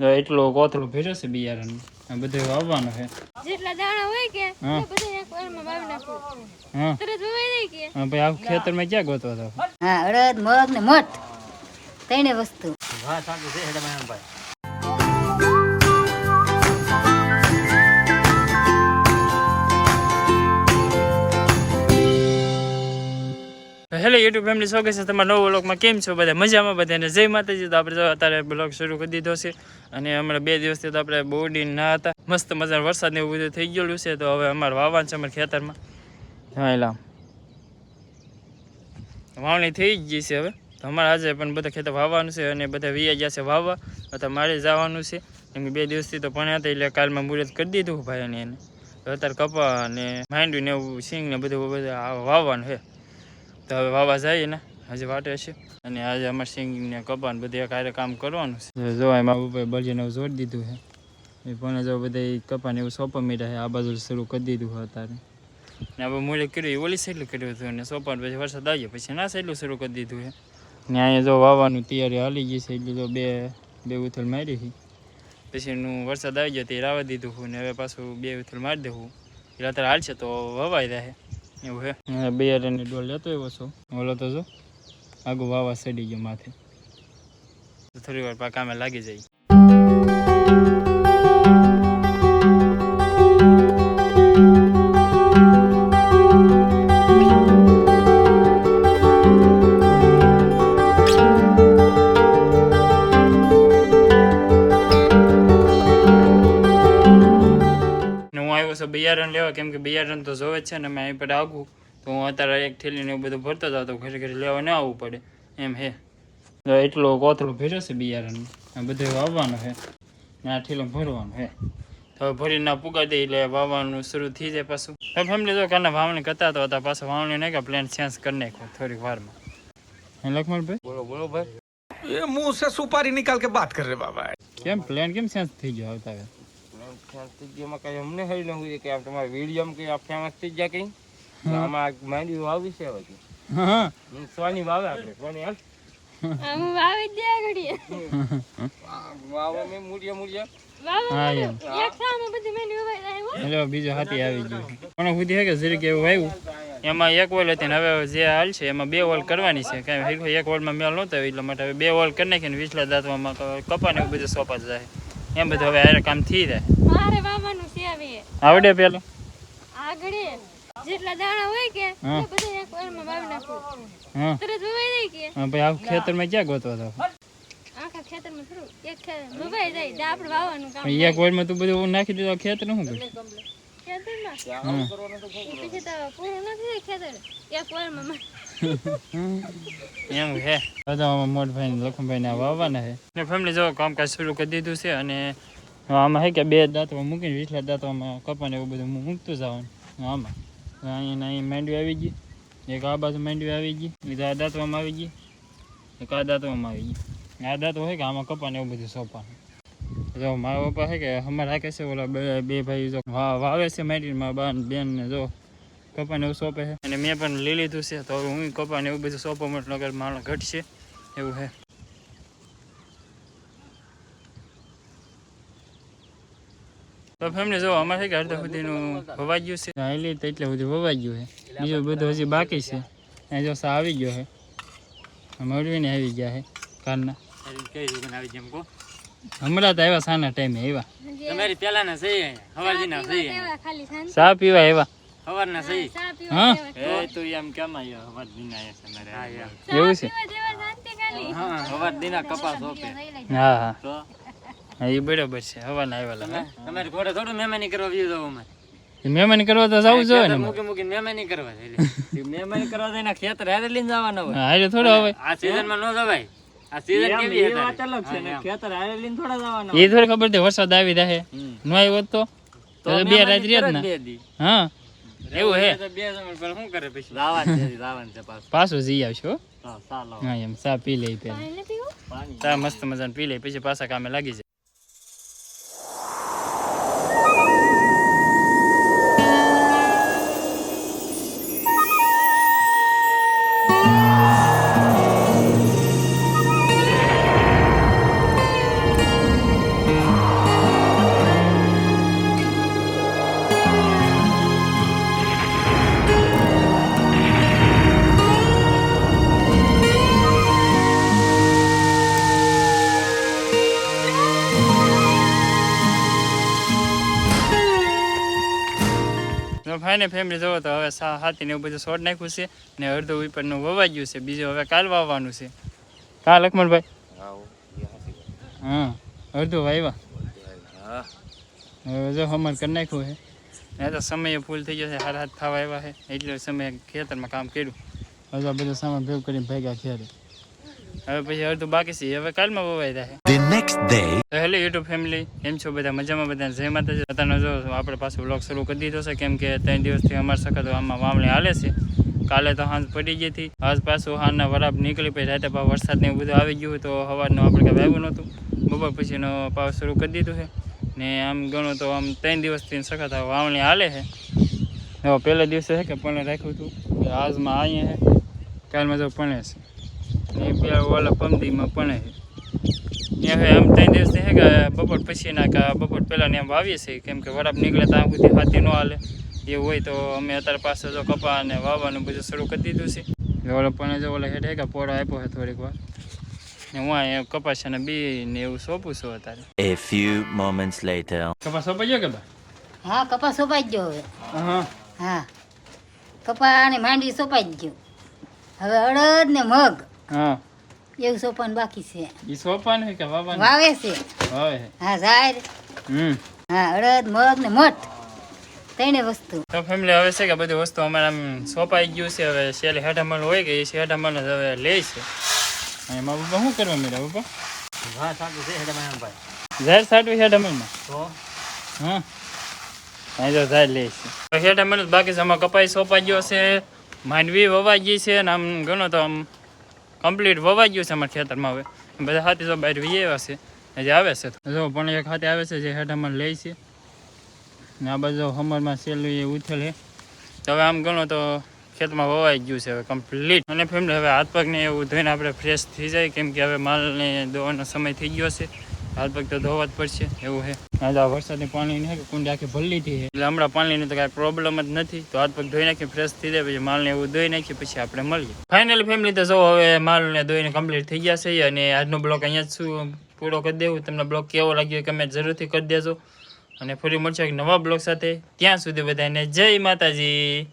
એટલો કોથળો ભેજો છે બિયારણ. આ બધું વાવવાનું છે. જેટલા દાણા હોય કે. બધા એક વારમાં વાવી નાખો. હા. તરત વવાઈ જાય કે. હા, ભાઈ આ ખેતરમાં ક્યાં ગોતવા તો હા અડદ મગ ને મઠ. ત્રણે વસ્તુ. વાહ સાચું છે હેડા ભાઈ. યુટ્યુબ ફેમિલી સ્વાગત છે, તમારા નવો બ્લોગમાં કેમ છો બધા? મજામાં બધાને જય માતાજી. તો આપણે અત્યારે બ્લોગ શરૂ કરી દીધો છે. અને હમણાં બે દિવસથી તો આપણે બોડી ના હતા. મસ્ત મજાનો વરસાદ ને એવું થઈ ગયેલું છે. તો હવે અમારે વાવવાનું છે અમારા ખેતરમાં. હા, એલા. વાવણી થઈ ગઈ છે હવે. તો અમારે આજે પણ બધા ખેતર વાવવાનું છે અને બધા વિયા ગયા છે વાવવા. અથવા મારે જવાનું છે. કેમ કે બે દિવસથી તો ભણ્યા હતા, એટલે કાલમાં મુહૂર્ત કરી દીધું ભાઈ એને. અત્યારે કપા અને માંડવી ને એવું સિંગ ને બધું બધું વાવવાનું છે. તો હવે વાવા જઈએ ને. હજી વાટે છે. અને આજે અમારે સિંગ ને કપા ને બધું કાર્ય કામ કરવાનું છે. જો એમાં ઉપર બળજીને એવું જોડી દીધું છે. એ પણ જો બધા કપા ને એવું સોંપા મીઠા છે. આ બાજુ શરૂ કરી દીધું છે અત્યારે. ને આપણે મૂળે કર્યું ઓલી સાઈડનું કર્યું હતું અને સોપાન પછી વરસાદ આવી ગયો પછી ના સાઈડનું શરૂ કરી દીધું છે. ને અહીંયા જો વાવવાનું તૈયારી હાલી ગઈ છે, એટલે જો બે બે ઉથલ મારી છે. પછી એનું વરસાદ આવી ગયો તે રાવા દીધું હું ને હવે પાછું બે ઉથલ મારી દેવું એટલે અત્યારે હાલશે તો વવાઈ રહે. એવું છે અને બે ની ડોલ લેતો એવો છો. ઓલો તો જો, આગું વાવા સડી ગયો માથે. થોડી વાર પાક કામે લાગી જાય. છો બિયારણ લેવા કેમ કે બિયારણ તો જોવે છે ને અમે અહીં પડે આવું તો હું અત્યારે એક થેલીને એવું બધું ભરતો હતો ઘરે ઘરે લેવા ને આવવું પડે. એમ હે. તો એટલો કોથળું ભર્યો છે બિયારણ આ બધું વાવવાનું હે. ને આ ઠેલો ભરવાનું હે. તો ભરીને ના પુગા દે એટલે વાવવાનું શરૂ થઈ જાય પાછું. તો ફેમિલી જો કાલના વાવણી કરતા તો હતા પાછું વાવણી નહીં કે પ્લેન ચેન્જ કરી નાખ્યો થોડીક વારમાં. લખમણભાઈ? બોલો બોલો ભાઈ. એ મુંહ સે સુપારી નિકાલ કે બાત કર રે બાબા કેમ? પ્લાન કેમ ચેન્જ થઈ ગયો આવતા માં કઈ અમને હરી ન કે આમ તમારા વીડિયો કઈ આ ફેમસ થઈ કઈ આમાં માંડવી વાવી છે હવે સોની વાવે આપણે સોની હાલ વાવી દે ઘડીએ વાવે મેં મૂળિયા મૂળિયા બીજો હાથી આવી ગયો પણ સુધી હે કે જરીક એવું એમાં એક વોલ હતી ને હવે જે હાલ છે એમાં બે વોલ કરવાની છે કાંઈ એક વોલમાં મેળ નહોતો એટલા માટે હવે બે વોલ કરી નાખીને વીસલા દાંતમાં કપા ને એવું બધું સોંપા જાય એમ બધું હવે હારે કામ થઈ જાય. મારે વાવવાનું છે હવે. આવડે પેલો? આગળ જેટલા દાણા હોય કે એ બધા એક વારમાં વાવી નાખું. હા. તરત વવાઈ જાય કે? હા ભાઈ આ ખેતરમાં ક્યાં ગોતવા હતો આખા ખેતરમાં થોડું એક વવાઈ જાય તો આપણે વાવવાનું કામ એક વોલમાં તું બધું નાખી દીધું ખેતર શું ખેતરમાં? પૂરું નથી ખેતર. એક વારમાં એમ હે બધા મોટભાઈ ને લખમભાઈ ને વાવવાના છે. ને ફેમિલી જો કામકાજ શરૂ કરી દીધું છે અને આમાં હે કે બે દાંતમાં મૂકીને વીઠલા દાંતમાં કપાને એવું બધું હું મૂકતું જવાનું આમાં. અહીંયા અહીં માંડવી આવી ગઈ. એક આ બાજુ માંડવી આવી ગઈ બીજા આ દાંતવામાં આવી ગઈ એક આ દાંતવામાં આવી ગઈ. આ દાંત હોય કે આમાં કપાને એવું બધું સોંપવાનું. જો મારા પપ્પા છે કે અમારે રાખે છે ઓલા બે બે ભાઈ જો વાવે છે માંડવી મારા બા બેન ને જો કપાને એવું સોંપે છે. અને મેં પણ લઈ લીધું છે તો હવે હું કપાને એવું બધું સોંપવા માટે નગર માણસ ઘટશે એવું છે. તો ફેમિલી જો અમારે છે કે અડધા સુધીનું વવાઈ ગયું છે. હાલી તો એટલે બધું વવાઈ ગયું છે. બીજું બધું હજી બાકી છે. અહીં જો સા આવી ગયો છે. મળવીને આવી ગયા છે કારના. આવી હમણાં તો આવ્યા સાના ટાઈમે આવ્યા. તમારી સહી એવા ચા પીવા આવ્યા. હવાર સહી. હા? એ તો એમ કેમ આવ્યો હવાર દિન આવ્યા છે મારે. હા એવું છે? પીવા જેવા શાંતિ ખાલી. હા હવાર દિના કપાસ સોંપે. હા હા. તો? એ બરાબર છે હવાના આવેલા તમારી ઘોડે થોડું મહેમાની કરવા વ્યુ જવું અમારે. મહેમાન કરવા તો જવું જોઈએ ને મૂકી મહેમાની કરવા કરવા જઈને ખેતર હારે લઈને જવાના હોય. હારે થોડો હવે. આ સીઝનમાં ન જવાય. આ સીઝન કેવી છે વાત અલગ છે ને ખેતર હારે લઈને થોડા જવાના એ થોડી ખબર છે વરસાદ આવી રહે. નો આવ્યો તો? તો બે રાત રહ્યા ને. હા. એવું હે? તો બે જણ પર શું કરે પછી? લાવવા છે લાવવા છે પાછું. પાછું જઈ આવશો હો. એમ ચા પી લઈ પેલા પાણી મસ્ત મજા પી લઈ પછી પાછા કામે લાગી જાય. ફાઈને ફેમિલી જોવો તો હવે સા હાથી ને એવું બધું છોડ નાખ્યું છે ને અડધું ઉપરનું વવાઈ ગયું છે બીજું હવે કાલ વાવવાનું છે. કા લક્ષ્મણભાઈ? વાત. હા અડધું વાવ્યા હવે જો હમણ કરી નાખ્યું છે. ને તો સમય ફૂલ થઈ ગયો છે હાર હાથ થવા આવ્યા છે એટલે સમયે ખેતરમાં કામ કર્યું. હવે બધું સામાન ભેગ કરીને ભાગ્યા ખેરે હવે પછી અડધું બાકી છે હવે કાલમાં વવાઈ જાય. The day. Hello YouTube family, કેમ છો બધા? મજામાં બધા? જય માતાજી. અત્યારનો જો આપણે પાછું બ્લોગ શરૂ કરી દીધો છે, કેમ કે ત્રણ દિવસથી અમારા સખત આમાં વાવણી હાલે છે. કાલે તો હાંજ પડી ગઈ હતી. આજ પાછું હાંજના વરાપ નીકળી પછી રાતે પાછું વરસાદ ને બધું આવી ગયું તો સવારનું આપણે કંઈ વાવ્યું નહોતું. બપોર પછીનો પાવ શરૂ કરી દીધું છે. ને આમ ગણો તો આમ ત્રણ દિવસથી સખત વાવણી હાલે છે. હવે પહેલા દિવસે છે કે પણ રાખ્યું હતું? કે આજમાં અહીંયા છે. કાલમાં જો પણ છે. ને પેલા ઓલા પમદીમાં પણ છે. આમ ત્રણ દિવસ છે કે બપોર પછીના કે બપોર પહેલાં ને એમ વાવીએ છીએ કેમ કે વરાપ નીકળે ત્યાં સુધી હાથી ન હાલે. એવું હોય તો અમે અત્યારે પાસે જો કપા અને વાવવાનું બધું શરૂ કરી દીધું છે. એટલે ઓલો પણ જો ઓલા હેઠ હે કે પોળો આપ્યો છે થોડીક વાર. ને હું અહીંયા કપાસ અને બી ને એવું સોંપું છું અત્યારે. A few moments લાter. કપાસ સોંપાઈ ગયો કે બા? હા કપાસ સોપાઈ ગયો હવે. હા. હા. કપા અને માંડવી સોપાઈ ગયો. હવે અડદ ને મગ. હા. એવું સોપાન બાકી છે. એ હે કે વાવવાનું વાવે છે. હોય હા. ઝાર હમ. હા અડદ મગ ને મઠ. ત્રણે વસ્તુ. તો ફેમિલી હવે છે કે બધી વસ્તુ અમારે આમ સોંપાઈ ગયું છે હવે શેલી હેઠામણ હોય કે એ હેઠામણ જ હવે લે છે. એમાં બાપા શું કરવા મેળા બાપા ઘા સાચું છે હેઠામણ ભાઈ. ઝાડ સાટવી હેઠામણમાં? તો? હા. અહીં જો ઝાડ લે છે. હેઠામણ બાકી છે આમાં કપાઈ સોપાઈ ગયો છે માંડવી વવાઈ ગઈ છે અને આમ ઘણો તો આમ કમ્પ્લીટ વવાઈ ગયું છે અમારા ખેતરમાં હવે. બધા હાથી તો બહાર વી આવ્યા છે. જે આવે છે જો, પણ એક હાથે આવે છે જે હેઠામણ લે છે. ને આ બાજુ હમરમાં સેલું એ ઉથેલ છે. તો હવે આમ ગણો તો ખેતમાં વવાઈ ગયું છે હવે કમ્પ્લીટ. અને ફેમિલી હવે હાથ પગને એવું ધોઈને આપણે ફ્રેશ થઈ જાય. કેમ કે હવે માલને દોવાનો સમય થઈ ગયો છે. હાથ પગ તો ધોવા જ પડશે એવું છે આજે આ વરસાદની પાણી નહીં કુંડી આખી ભરલી હતી એટલે હમણાં પાણીની તો કાંઈ પ્રોબ્લેમ જ નથી. તો હાથ પગ ધોઈ નાખી ફ્રેશ થઈ જાય પછી માલને એવું ધોઈ નાખી પછી આપણે મળીએ. ફાઇનલી ફેમિલી તો જો હવે માલને ધોઈને કમ્પ્લીટ થઈ ગયા છે અને આજનો બ્લોગ અહીંયા જ શું પૂરો કરી દેવું. તમને બ્લોગ કેવો લાગ્યો કમેન્ટ જરૂરથી કરી દેજો. અને ફરી મળશે એક નવા બ્લોગ સાથે. ત્યાં સુધી બધાને જય માતાજી.